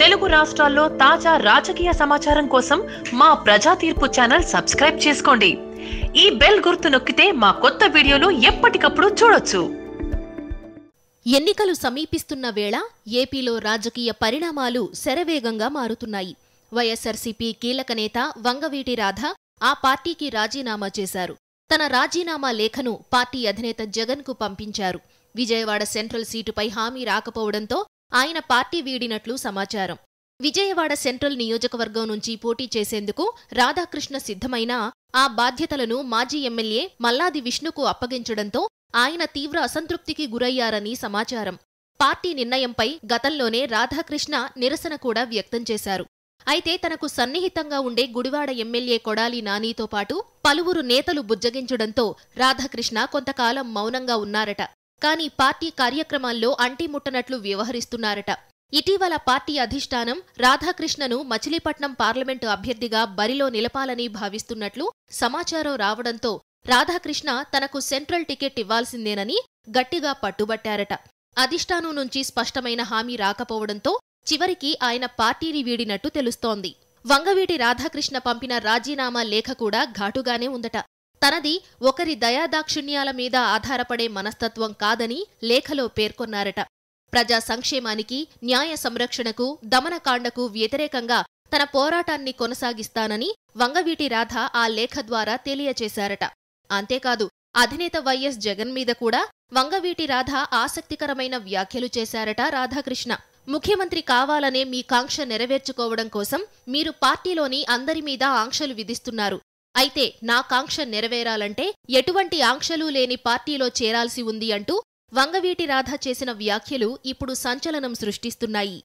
తెలుగు రాష్ట్రాల్లో తాజా రాజకీయ సమాచారం కోసం మా ప్రజా తీర్పు ఛానల్ సబ్స్క్రైబ్ చేసుకోండి. ఈ బెల్ గుర్తు నొక్కితే మా కొత్త వీడియోలు ఎప్పటికప్పుడు చూడొచ్చు. ఎన్నికలు సమీపిస్తున్న వేళ ఏపీలో రాజకీయ పరిణామాలు శరవేగంగా మారుతున్నాయి. వైఎస్ఆర్సీపీ కీలక నేత వంగవీటి రాధ ఆ పార్టీకి రాజీనామా చేశారు. తన రాజీనామా లేఖను పార్టీ అధినేత జగన్కు పంపించారు. విజయవాడ సెంట్రల్ సీటుపై హామీ రాకపోవడంతో ఆయన పార్టీ వీడినట్లు సమాచారం. విజయవాడ సెంట్రల్ నియోజకవర్గం నుంచి పోటీ చేసేందుకు రాధాకృష్ణ సిద్ధమైనా ఆ బాధ్యతలను మాజీ ఎమ్మెల్యే మల్లాది విష్ణుకు అప్పగించడంతో ఆయన తీవ్ర అసంతృప్తికి గురయ్యారని సమాచారం. పార్టీ నిర్ణయంపై గతంలోనే రాధాకృష్ణ నిరసన కూడా వ్యక్తం చేశారు. అయితే తనకు సన్నిహితంగా ఉండే గుడివాడ ఎమ్మెల్యే కొడాలి నానీతో పాటు పలువురు నేతలు బుజ్జగించడంతో రాధాకృష్ణ కొంతకాలం మౌనంగా ఉన్నారట. కానీ పార్టీ కార్యక్రమాల్లో అంటిముట్టనట్లు వ్యవహరిస్తున్నారట. ఇటీవల పార్టీ అధిష్టానం రాధాకృష్ణను మచిలీపట్నం పార్లమెంటు అభ్యర్థిగా బరిలో నిలపాలని భావిస్తున్నట్లు సమాచారం రావడంతో రాధాకృష్ణ తనకు సెంట్రల్ టికెట్ ఇవ్వాల్సిందేనని గట్టిగా పట్టుబట్టారట. అధిష్టానం నుంచి స్పష్టమైన హామీ రాకపోవడంతో చివరికి ఆయన పార్టీని వీడినట్టు తెలుస్తోంది. వంగవీటి రాధాకృష్ణ పంపిన రాజీనామా లేఖ కూడా ఘాటుగానే ఉందట. తనది ఒకరి దయాదాక్షిణ్యాల మీద ఆధారపడే మనస్తత్వం కాదని లేఖలో పేర్కొన్నారట. ప్రజా సంక్షేమానికి న్యాయ సంరక్షణకు దమనకాండకు వ్యతిరేకంగా తన పోరాటాన్ని కొనసాగిస్తానని వంగవీటి రాధ ఆ లేఖ ద్వారా తెలియచేశారట. అంతేకాదు అధినేత వైఎస్ జగన్ మీద కూడా వంగవీటి రాధ ఆసక్తికరమైన వ్యాఖ్యలు చేశారట రాధాకృష్ణ. ముఖ్యమంత్రి కావాలనే మీ కాంక్ష నెరవేర్చుకోవడం కోసం మీరు పార్టీలోని అందరి మీద ఆంక్షలు విధిస్తున్నారు. అయితే నా కాంక్ష నెరవేరాలంటే ఎటువంటి ఆంక్షలు లేని పార్టీలో చేరాల్సి ఉంది అంటూ వంగవీటి రాధ చేసిన వ్యాఖ్యలు ఇప్పుడు సంచలనం సృష్టిస్తున్నాయి.